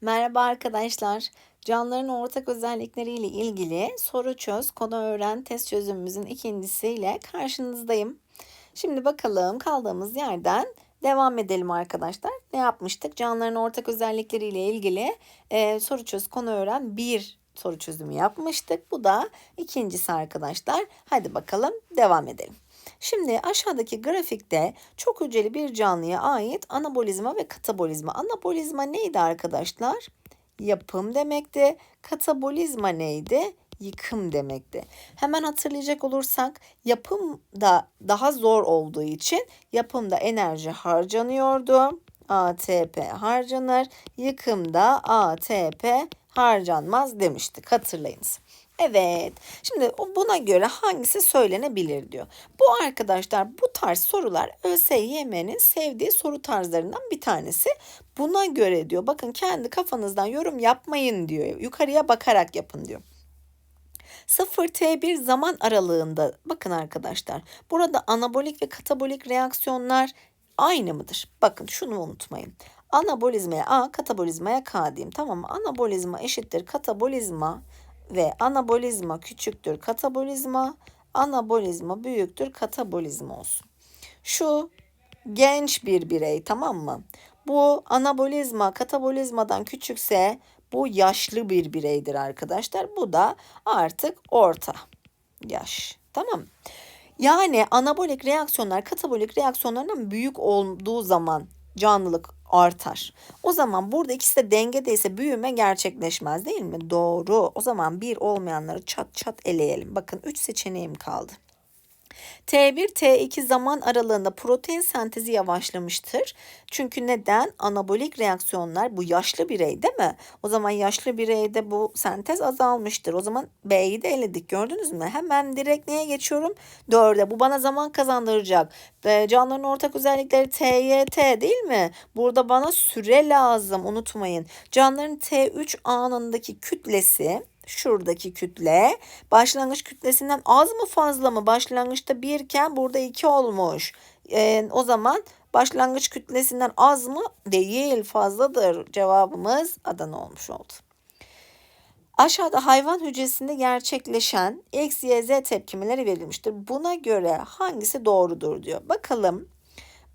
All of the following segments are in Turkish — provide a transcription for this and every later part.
Merhaba arkadaşlar. Canlıların ortak özellikleriyle ilgili soru çöz, konu öğren test çözümümüzün ikincisiyle karşınızdayım. Şimdi bakalım kaldığımız yerden devam edelim arkadaşlar. Ne yapmıştık? Canlıların ortak özellikleriyle ilgili e, soru çöz, konu öğren bir soru çözümü yapmıştık. Bu da ikincisi arkadaşlar. Hadi bakalım devam edelim. Şimdi aşağıdaki grafikte çok hücreli bir canlıya ait anabolizma ve katabolizma. Anabolizma neydi arkadaşlar? Yapım demekti. Katabolizma neydi? Yıkım demekti. Hemen hatırlayacak olursak yapım da daha zor olduğu için yapımda enerji harcanıyordu. ATP harcanır. Yıkımda ATP harcanmaz demiştik hatırlayınız. Evet. Şimdi buna göre hangisi söylenebilir diyor. Bu arkadaşlar bu tarz sorular ÖSYM'nin sevdiği soru tarzlarından bir tanesi. Buna göre diyor bakın kendi kafanızdan yorum yapmayın diyor. Yukarıya bakarak yapın diyor. 0T1 zaman aralığında bakın arkadaşlar burada anabolik ve katabolik reaksiyonlar aynı mıdır? Bakın şunu unutmayın. Anabolizmaya A, katabolizmaya K diyeyim. Tamam mı? Anabolizma eşittir katabolizma ve anabolizma küçüktür katabolizma, anabolizma büyüktür katabolizma olsun. Şu genç bir birey tamam mı? Bu anabolizma katabolizmadan küçükse bu yaşlı bir bireydir arkadaşlar. Bu da artık orta yaş. Tamam Yani anabolik reaksiyonlar katabolik reaksiyonlardan büyük olduğu zaman canlılık artar. O zaman burada ikisi de dengedeyse büyüme gerçekleşmez değil mi? Doğru. O zaman bir olmayanları çat çat eleyelim. Bakın 3 seçeneğim kaldı. T1, T2 zaman aralığında protein sentezi yavaşlamıştır. Çünkü neden? Anabolik reaksiyonlar bu yaşlı birey değil mi? O zaman yaşlı bireyde bu sentez azalmıştır. O zaman B'yi de eledik gördünüz mü? Hemen direkt neye geçiyorum? 4'e. Bu bana zaman kazandıracak. Canlıların ortak özellikleri TYT değil mi? Burada bana süre lazım unutmayın. Canlıların T3 anındaki kütlesi şuradaki kütle başlangıç kütlesinden az mı fazla mı? Başlangıçta 1 iken burada 2 olmuş. Ee, o zaman başlangıç kütlesinden az mı? Değil fazladır. Cevabımız Adana olmuş oldu. Aşağıda hayvan hücresinde gerçekleşen X, Y, Z tepkimeleri verilmiştir. Buna göre hangisi doğrudur diyor. Bakalım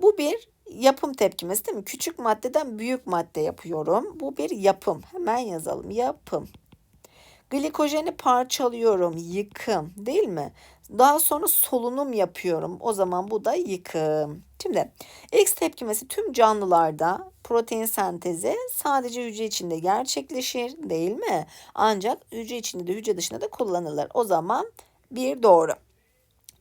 bu bir yapım tepkimesi değil mi? Küçük maddeden büyük madde yapıyorum. Bu bir yapım. Hemen yazalım. Yapım. Glikojeni parçalıyorum, yıkım değil mi? Daha sonra solunum yapıyorum. O zaman bu da yıkım. Şimdi X tepkimesi tüm canlılarda protein sentezi sadece hücre içinde gerçekleşir değil mi? Ancak hücre içinde de hücre dışında da kullanılır. O zaman bir doğru.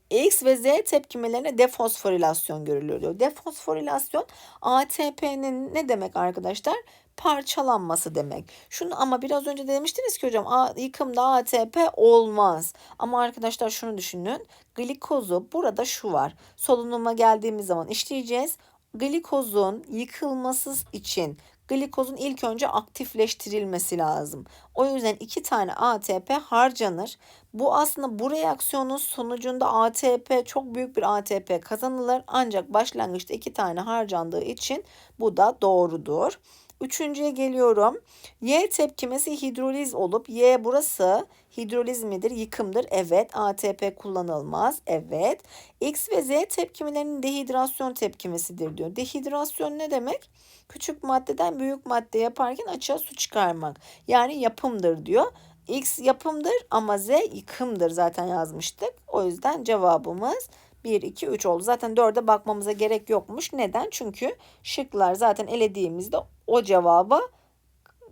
X ve Z tepkimelerine defosforilasyon görülür diyor. Defosforilasyon ATP'nin ne demek arkadaşlar? parçalanması demek. Şunu ama biraz önce demiştiniz ki hocam A, yıkımda ATP olmaz. Ama arkadaşlar şunu düşünün. Glikozu burada şu var. Solunuma geldiğimiz zaman işleyeceğiz. Glikozun yıkılması için glikozun ilk önce aktifleştirilmesi lazım. O yüzden iki tane ATP harcanır. Bu aslında bu reaksiyonun sonucunda ATP çok büyük bir ATP kazanılır. Ancak başlangıçta iki tane harcandığı için bu da doğrudur. Üçüncüye geliyorum. Y tepkimesi hidroliz olup Y burası hidroliz midir? Yıkımdır. Evet. ATP kullanılmaz. Evet. X ve Z tepkimelerinin dehidrasyon tepkimesidir diyor. Dehidrasyon ne demek? Küçük maddeden büyük madde yaparken açığa su çıkarmak. Yani yapımdır diyor. X yapımdır ama Z yıkımdır zaten yazmıştık. O yüzden cevabımız 1, 2, 3 oldu. Zaten 4'e bakmamıza gerek yokmuş. Neden? Çünkü şıklar zaten elediğimizde o cevaba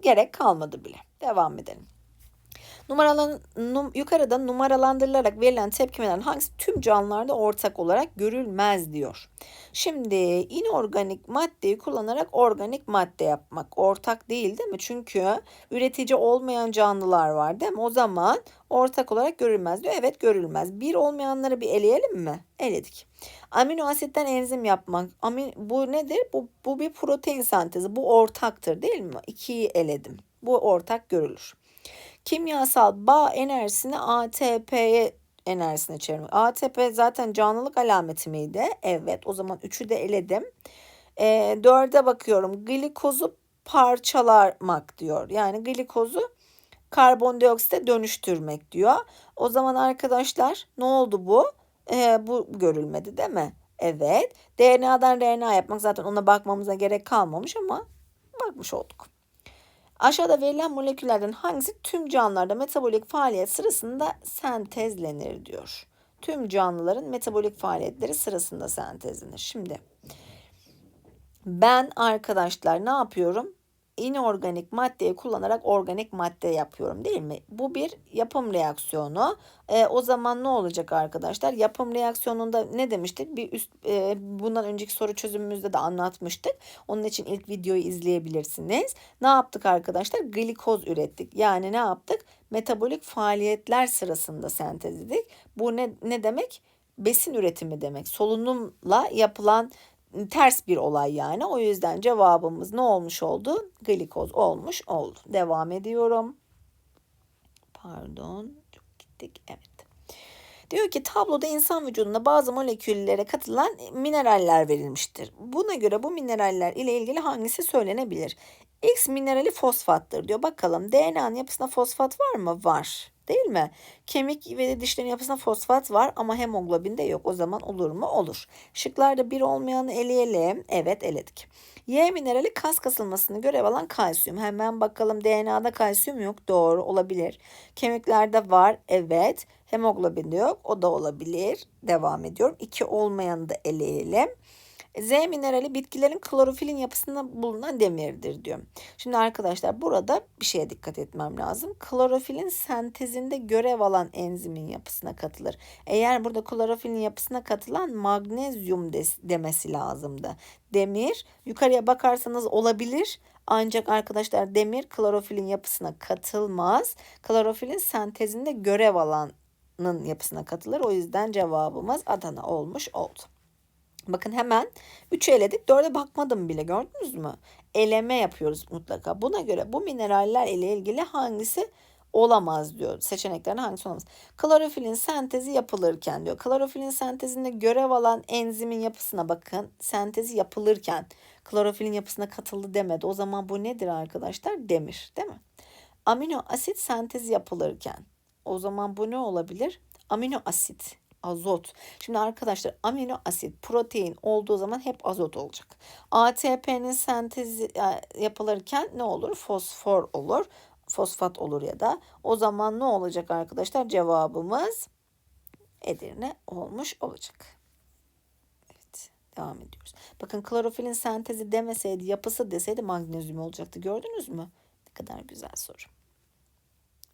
gerek kalmadı bile. Devam edelim. Numaralan, num, yukarıda numaralandırılarak verilen tepkimelerin hangisi tüm canlılarda ortak olarak görülmez diyor. Şimdi inorganik maddeyi kullanarak organik madde yapmak ortak değil değil mi? Çünkü üretici olmayan canlılar var değil mi? O zaman ortak olarak görülmez diyor. Evet görülmez. Bir olmayanları bir eleyelim mi? Eledik. Amino asitten enzim yapmak. Amin, bu nedir? Bu, bu bir protein sentezi. Bu ortaktır değil mi? İkiyi eledim. Bu ortak görülür. Kimyasal bağ enerjisini ATP'ye enerjisine çevirmek. ATP zaten canlılık alameti miydi? Evet o zaman 3'ü de eledim. E, 4'e bakıyorum. Glikozu parçalamak diyor. Yani glikozu karbondioksite dönüştürmek diyor. O zaman arkadaşlar ne oldu bu? Ee, bu görülmedi değil mi? Evet. DNA'dan RNA yapmak zaten ona bakmamıza gerek kalmamış ama bakmış olduk. Aşağıda verilen moleküllerden hangisi tüm canlılarda metabolik faaliyet sırasında sentezlenir diyor. Tüm canlıların metabolik faaliyetleri sırasında sentezlenir. Şimdi ben arkadaşlar ne yapıyorum? İnorganik maddeyi kullanarak organik madde yapıyorum değil mi? Bu bir yapım reaksiyonu. E, o zaman ne olacak arkadaşlar? Yapım reaksiyonunda ne demiştik? Bir üst e, bundan önceki soru çözümümüzde de anlatmıştık. Onun için ilk videoyu izleyebilirsiniz. Ne yaptık arkadaşlar? Glikoz ürettik. Yani ne yaptık? Metabolik faaliyetler sırasında sentezledik. Bu ne ne demek? Besin üretimi demek. Solunumla yapılan ters bir olay yani. O yüzden cevabımız ne olmuş oldu? Glikoz olmuş oldu. Devam ediyorum. Pardon. Çok gittik. Evet. Diyor ki tabloda insan vücudunda bazı moleküllere katılan mineraller verilmiştir. Buna göre bu mineraller ile ilgili hangisi söylenebilir? X minerali fosfattır diyor. Bakalım DNA'nın yapısında fosfat var mı? Var. Değil mi? Kemik ve dişlerin yapısında fosfat var ama hemoglobinde yok. O zaman olur mu? Olur. Şıklarda bir olmayanı eleyelim. Evet eledik. Y minerali kas kasılmasını görev alan kalsiyum. Hemen bakalım DNA'da kalsiyum yok. Doğru olabilir. Kemiklerde var. Evet. Hemoglobinde yok. O da olabilir. Devam ediyorum. İki olmayanı da eleyelim. Z minerali bitkilerin klorofilin yapısında bulunan demirdir diyor. Şimdi arkadaşlar burada bir şeye dikkat etmem lazım. Klorofilin sentezinde görev alan enzimin yapısına katılır. Eğer burada klorofilin yapısına katılan magnezyum demesi lazımdı. Demir yukarıya bakarsanız olabilir. Ancak arkadaşlar demir klorofilin yapısına katılmaz. Klorofilin sentezinde görev alanın yapısına katılır. O yüzden cevabımız Adana olmuş oldu. Bakın hemen 3'ü eledik. 4'e bakmadım bile gördünüz mü? Eleme yapıyoruz mutlaka. Buna göre bu mineraller ile ilgili hangisi olamaz diyor. Seçeneklerden hangisi olamaz? Klorofilin sentezi yapılırken diyor. Klorofilin sentezinde görev alan enzimin yapısına bakın. Sentezi yapılırken klorofilin yapısına katıldı demedi. O zaman bu nedir arkadaşlar? Demir değil mi? Amino asit sentezi yapılırken o zaman bu ne olabilir? Amino asit azot. Şimdi arkadaşlar amino asit, protein olduğu zaman hep azot olacak. ATP'nin sentezi e, yapılırken ne olur? Fosfor olur. Fosfat olur ya da. O zaman ne olacak arkadaşlar? Cevabımız Edirne olmuş olacak. Evet. Devam ediyoruz. Bakın klorofilin sentezi demeseydi, yapısı deseydi magnezyum olacaktı. Gördünüz mü? Ne kadar güzel soru.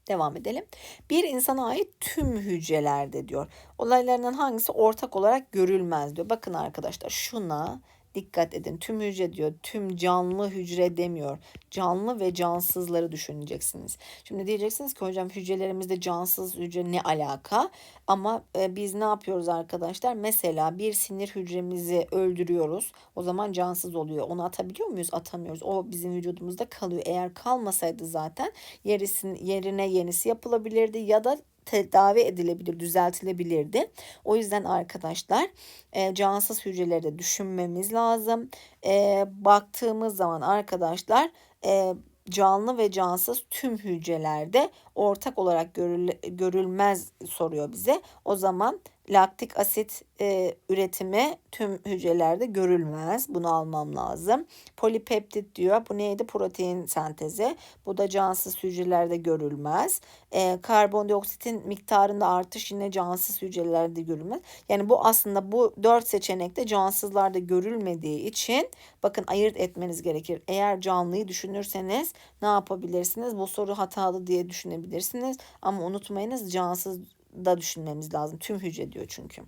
Devam edelim. Bir insana ait tüm hücrelerde diyor. Olaylarından hangisi ortak olarak görülmez diyor. Bakın arkadaşlar şuna Dikkat edin tüm hücre diyor. Tüm canlı hücre demiyor. Canlı ve cansızları düşüneceksiniz. Şimdi diyeceksiniz ki hocam hücrelerimizde cansız hücre ne alaka? Ama e, biz ne yapıyoruz arkadaşlar? Mesela bir sinir hücremizi öldürüyoruz. O zaman cansız oluyor. Onu atabiliyor muyuz? Atamıyoruz. O bizim vücudumuzda kalıyor. Eğer kalmasaydı zaten yerisin, yerine yenisi yapılabilirdi ya da tedavi edilebilir, düzeltilebilirdi. O yüzden arkadaşlar e, cansız hücreleri düşünmemiz lazım. E, baktığımız zaman arkadaşlar e, canlı ve cansız tüm hücrelerde ortak olarak görül, görülmez soruyor bize. O zaman laktik asit e, üretimi tüm hücrelerde görülmez. Bunu almam lazım. Polipeptit diyor. Bu neydi? Protein sentezi. Bu da cansız hücrelerde görülmez. E, karbondioksitin miktarında artış yine cansız hücrelerde görülmez. Yani bu aslında bu dört seçenekte cansızlarda görülmediği için bakın ayırt etmeniz gerekir. Eğer canlıyı düşünürseniz ne yapabilirsiniz? Bu soru hatalı diye düşünebilirsiniz. Ama unutmayınız cansız da düşünmemiz lazım. Tüm hücre diyor çünkü.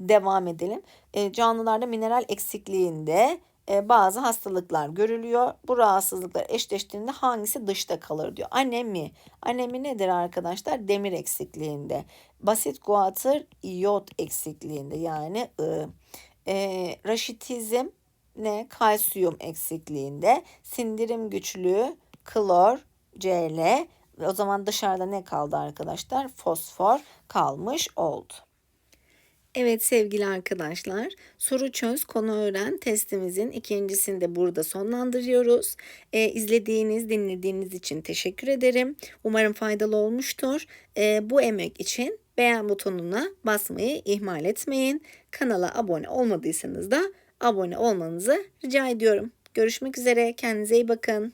Devam edelim. E, canlılarda mineral eksikliğinde e, bazı hastalıklar görülüyor. Bu rahatsızlıklar eşleştiğinde hangisi dışta kalır diyor. Anemi. Anemi nedir arkadaşlar? Demir eksikliğinde. Basit guatr iot eksikliğinde yani I. E, raşitizm ne? Kalsiyum eksikliğinde. Sindirim güçlüğü klor, Cl o zaman dışarıda ne kaldı arkadaşlar? Fosfor kalmış oldu. Evet sevgili arkadaşlar, soru çöz, konu öğren testimizin ikincisini de burada sonlandırıyoruz. Ee, izlediğiniz, dinlediğiniz için teşekkür ederim. Umarım faydalı olmuştur. Ee, bu emek için beğen butonuna basmayı ihmal etmeyin. Kanala abone olmadıysanız da abone olmanızı rica ediyorum. Görüşmek üzere, kendinize iyi bakın.